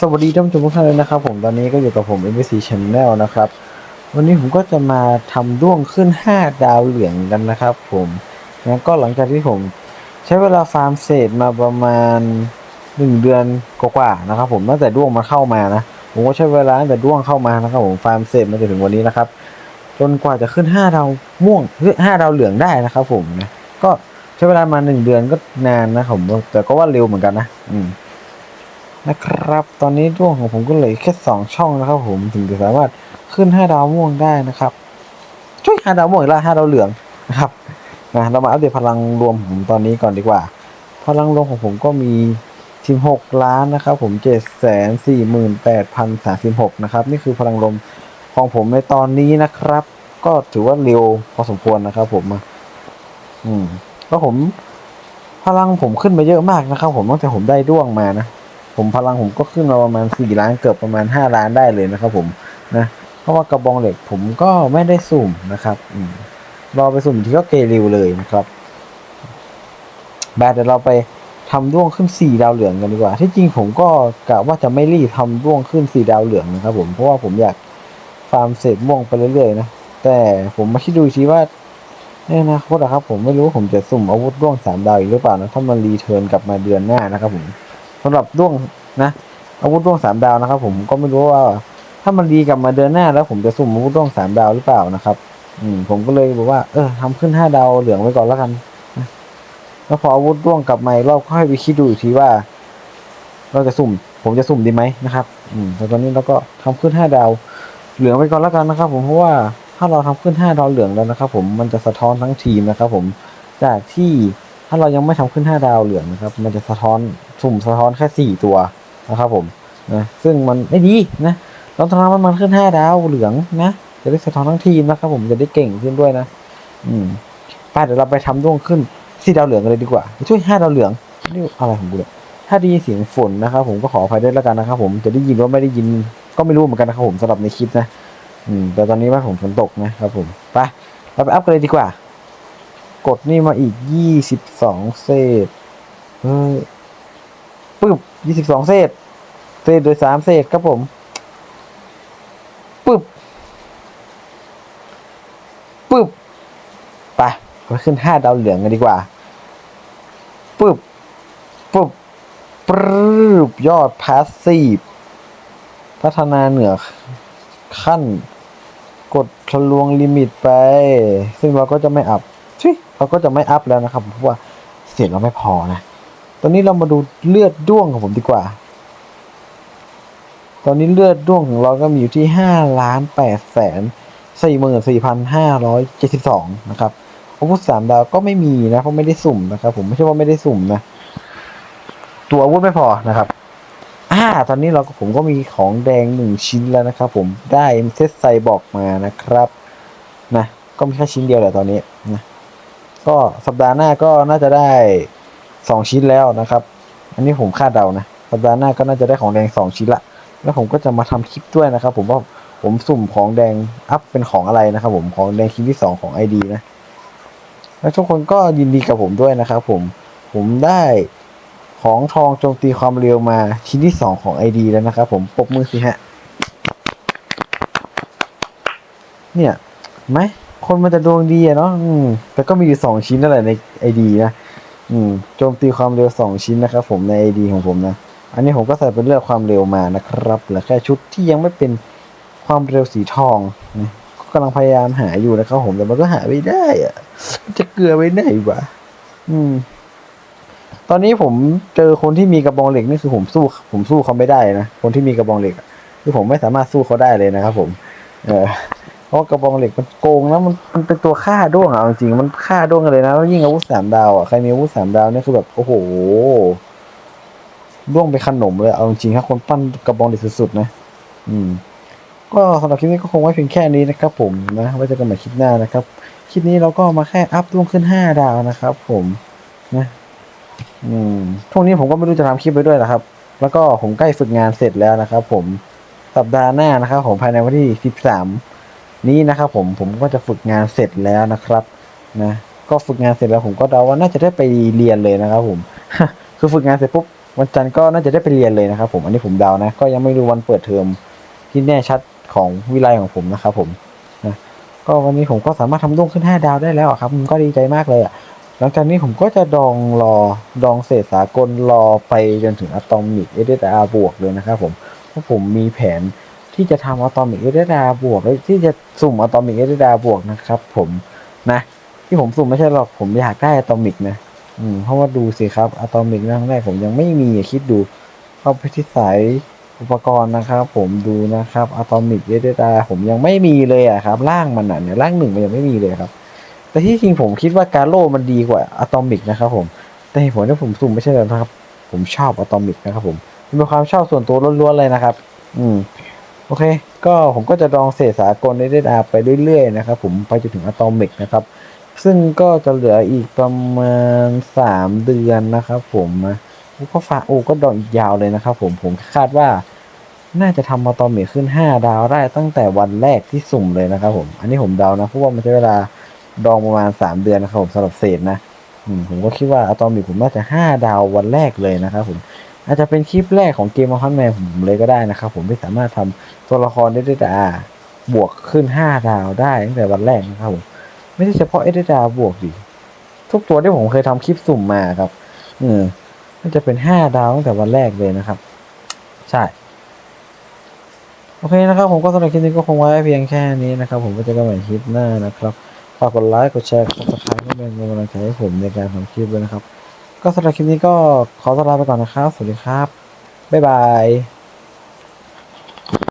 สวัสดีท่านผู้ชมทุกท่านเลยนะครับผมตอนนี้ก็อยู่กับผม MBC Channel นะครับ วันนี้ผมก็จะมาทำด้วงขึ้น 5 ดาวเหลืองกันนะครับผมแล้วก็หลังจากที่ผมใช้เวลาฟาร์มเศษมาประมาณ 1 เดือนกว่าๆนะครับผมตั้งแต่ด้วงมาเข้ามานะ ผมก็ใช้เวลาตั้งแต่ด้วงเข้ามานะครับผมฟาร์มเศษมาจนถึงวันนี้นะครับ จนกว่าจะขึ้น 5 ดาวม่วงหรือ5ดาวเหลืองได้นะครับผมนะก็ใช้เวลามา 1 เดือนก็นานนะครับผมแต่ก็ว่าเร็วเหมือนกันนะอืม นะครับ ตอนนี้ด้วงของผมก็เหลือแค่สองช่องนะครับ ผมถึงจะสามารถขึ้นห้าดาวม่วงได้นะครับ ช่วยห้าดาวม่วงอีกและห้าดาวเหลืองนะครับนะเรามาอัปเดตพลังรวมผมตอนนี้ก่อนดีกว่า พลังรวมของผมก็มีสิบหกล้านนะครับ ผมเจ็ดแสนสี่หมื่นแปดพันสามสิบหกนะครับ นี่คือพลังรวมของผมในตอนนี้นะครับ ก็ถือว่าเร็วพอสมควรนะครับ ผมอืมก็ผม พลังผมขึ้นมาเยอะมากนะครับ ผมตั้งแต่ผมได้ด้วงมานะ ผมพลังผมก็ขึ้นมาประมาณสี่ล้านเกือบประมาณห้าล้านได้เลยนะครับผมนะเพราะว่ากระบองเหล็กผมก็ไม่ได้สุ่มนะครับอืรอไปสุ่มที่ก็เกลิวเลยนะครับบาเดี๋ยวเราไปทำด้วงขึ้นสี่ดาวเหลืองกันดีกว่า ที่จริงผมก็กะว่าจะไม่รีบทำด้วงขึ้นสี่ดาวเหลืองนะครับ ผมเพราะว่าผมอยากฟาร์มเศษม่วงไปเรื่อยๆนะแต่ผมมาคิดดูอีกทีว่าเนี่ยนะโคตรครับผมไม่รู้ผมจะสุ่มอาวุธด้วงสามดาวอีกหรือเปล่านะถ้ามันรีเทิร์นกลับมาเดือนหน้านะครับผม สำหรับด้วงนะอาวุธด้วงสามดาวนะครับ ผมก็ไม่รู้ว่า ถ้ามันดีกลับมาเดือนหน้าแล้ว ผมจะสุ่มอาวุธด้วงสามดาวหรือเปล่านะครับ อืม ผมก็เลยบอกว่า เออทำขึ้นห้าดาวเหลืองไว้ก่อนแล้วกันนะแล้วพออาวุธด้วงกลับมาอีกรอบค่อยไปคิดดูอีกทีว่า เราจะสุ่ม ผมจะสุ่มดีไหมนะครับ อืมแต่ตอนนี้เราก็ทำขึ้นห้าดาว เหลืองไปก่อนแล้วกันนะครับ ผมเพราะว่าถ้าเราทำขึ้นห้าดาวเหลืองแล้วนะครับ ผมมันจะสะท้อนทั้งทีมนะครับ ผมจากที่ ถ้าเรายังไม่ทำขึ้น 5 ดาวเหลืองนะครับ มันจะสะท้อนสุ่มสะท้อนแค่ 4 ตัวนะครับผมนะซึ่งมันไม่ดีนะเราต้องทำให้มันขึ้น 5 ดาวเหลืองนะจะได้สะท้อนทั้งทีมนะครับ ผมจะได้เก่งขึ้นด้วยนะ อืมไปเดี๋ยวเราไปทำด้วงขึ้น4ดาวเหลืองกันเลยดีกว่าช่วย5ดาวเหลืองนี่อะไรของกูเนี่ยถ้าได้ยินเสียงฝนนะครับ ผมก็ขออภัยด้วยแล้วกันนะครับ ผมจะได้ยินว่าไม่ได้ยินก็ไม่รู้เหมือนกันนะครับผมสำหรับในคลิปนะ อืมแต่ตอนนี้ว่าผมฝนตกนะครับผมไปเราไปอัพกันเลยดีกว่า กดนี่มาอีกยี่สิบสองเศษเฮ้ยปึ๊บยี่สิบสองเศษ เศษโดยสามเศษครับผมปึ๊บปึ๊บไปไปขึ้นห้าดาวเหลืองกันดีกว่าปึ๊บปึ๊บปรึบยอดพาสซีฟพัฒนาเหนือขั้น กดทะลวงลิมิตไป ซึ่งเราก็จะไม่อัพ ชิเราก็จะไม่อัพแล้วนะครับเพราะว่าเสียงเราไม่พอนะตอนนี้เรามาดูเลือดด้วงของผมดีกว่า ตอนนี้เลือดด้วงของเราก็มีอยู่ที่ห้าล้านแปดแสนสี่หมื่นสี่พันห้าร้อยเจ็ดสิบสองนะครับอาวุธสามดาวก็ไม่มีนะเพราะไม่ได้สุ่มนะครับ ผมไม่ใช่ว่าไม่ได้สุ่มนะตัวอาวุธไม่พอนะครับอ่าตอนนี้เราก็ผมก็มีของแดงหนึ่งชิ้นแล้วนะครับ ผมได้เซตไซบอกมานะครับ นะ ก็มีแค่ชิ้นเดียวแหละตอนนี้นะ ก็สัปดาห์หน้าก็น่าจะได้สองชิ้นแล้วนะครับ อันนี้ผมคาดเดานะ สัปดาห์หน้าก็น่าจะได้ของแดงสองชิ้นละ แล้วผมก็จะมาทำคลิปด้วยนะครับ ผมว่าผมสุ่มของแดงอัพเป็นของอะไรนะครับ ผมของแดงชิ้นที่สองของไอดีนะ แล้วทุกคนก็ยินดีกับผมด้วยนะครับ ผม ผมได้ของทองโจมตีความเร็วมาชิ้นที่สองของไอดีแล้วนะครับผมปบมือสิฮะ เนี่ยไหม คนมันจะดวงดีอะเนาะอืมแต่ก็มีอยู่สองชิ้นนั่นแหละในไอดีนะอืมโจมตีความเร็วสองชิ้นนะครับผมในไอดีของผมนะ อันนี้ผมก็ใส่เป็นเลือกความเร็วมานะครับเหลือแค่ชุดที่ยังไม่เป็นความเร็วสีทองนะก็กำลังพยายามหาอยู่นะครับผมแต่มันก็หาไม่ได้อะจะเกลือไว้ไหนวะอืม ตอนนี้ผมเจอคนที่มีกระบองเหล็กนี่คือผมสู้ ผมสู้เขาไม่ได้นะคนที่มีกระบองเหล็กคือผมไม่สามารถสู้เขาได้เลยนะครับผม เออ เพราะกระบองเหล็กมันโกงนะมันมันเป็นตัวฆ่าด้วงอะจริงมันฆ่าด้วงกันเลยนะแล้วยิ่งอาวุธสามดาวอะใครมีอาวุธสามดาวเนี่ยคือแบบโอ้โหด้วงเป็นขนมเลยเอาจริงๆถ้าคนปั้นกระบองเหล็กสุดๆนะ อืม ก็สำหรับคลิปนี้ก็คงไว้เพียงแค่นี้นะครับ ผมนะไว้เจอกันใหม่คลิปหน้านะครับคลิปนี้เราก็มาแค่อัพด้วงขึ้นห้าดาวนะครับ ผมนะอืมช่วงนี้ผมก็ไม่รู้จะทำคลิปไปด้วยนะครับ แล้วก็ผมใกล้ฝึกงานเสร็จแล้วนะครับ ผมสัปดาห์หน้านะครับผมภายในวันที่สิบสาม นี้นะครับผมผมก็จะฝึกงานเสร็จแล้วนะครับนะก็ฝึกงานเสร็จแล้วผมก็เดาว่าน่าจะได้ไปเรียนเลยนะครับผมคือฝึกงานเสร็จปุ๊บวันจันทร์ก็น่าจะได้ไปเรียนเลยนะครับผมอันนี้ผมเดานะ ก็ยังไม่รู้วันเปิดเทอมที่แน่ชัดของวิไลของผมนะครับผมนะก็วันนี้ผมก็สามารถทำด้วงขึ้น 5 ดาวได้แล้วครับผมก็ดีใจมากเลยอะหลังจากนี้ผมก็จะดองรอดองเศษสากลรอไปจนถึงอะตอมิกเอเดอาบวกเลยนะครับผมเพราะผมมีแผน ที่จะทำอะตอมิกเอเดอาบวกที่จะสุ่มอะตอมิกเอเดอาบวกนะครับ ผมนะที่ผมสุ่มไม่ใช่หรอกผมอยากได้อะตอมิกนะอืมเพราะว่าดูสิครับอะตอมิกครั้งแรกผมยังไม่มีอะคิดดูเข้าไปที่สายอุปกรณ์นะครับ ผมดูนะครับอะตอมิกเอเดอาผมยังไม่มีเลยอะครับร่างมันอะเนี่ยร่างหนึ่งมันยังไม่มีเลยครับ แต่ที่จริงผมคิดว่าการโล่มันดีกว่าอะตอมิกนะครับ ผม แต่เหตุผลที่ผมสุ่มไม่ใช่แล้วนะครับ ผมชอบอะตอมิกนะครับ ผมมันเป็นความชอบส่วนตัวล้วนๆเลยนะครับ อืม โอเค ก็ผมก็จะดองเศษสากลได้ดาไปเรื่อยๆนะครับผมไปจนถึงอะตอมิกนะครับ ซึ่งก็จะเหลืออีกประมาณสามเดือนนะครับผมนะก็ฟาโอ้ก็ดองอีกยาวเลยนะครับผมผมคาดว่าน่าจะทำอะตอมิกขึ้นห้าดาวได้ตั้งแต่วันแรกที่สุ่มเลยนะครับผม อันนี้ผมเดานะเพราะว่ามันใช้เวลาดองประมาณสามเดือนนะครับผมสำหรับเศษนะผมก็คิดว่าอะตอมิกผมน่าจะห้าดาววันแรกเลยนะครับผม อาจจะเป็นคลิปแรกของเกมมอนแมนผมเลยก็ได้นะครับ ผมที่สามารถทำตัวละครได้ด้วยดาบวกขึ้นห้าดาวได้ตั้งแต่วันแรกนะครับผมไม่ใช่เฉพาะเอเดดาบวกดิทุกตัวที่ผมเคยทำคลิปสุ่มมาครับอืมน่าจะเป็นห้าดาวตั้งแต่วันแรกเลยนะครับ ใช่โอเคนะครับผมก็สำหรับคลิปนี้ก็คงไว้เพียงแค่นี้นะครับ ผมก็จะกันใหม่คลิปหน้านะครับฝากกดไลค์กดแชร์กดซับสไครต์เพื่อเป็นกำลังใจให้ผมในการทำคลิปด้วยนะครับ ก็สำหรับคลิปนี้ก็ขอตัวลาไปก่อนนะครับ สวัสดีครับ บ๊ายบาย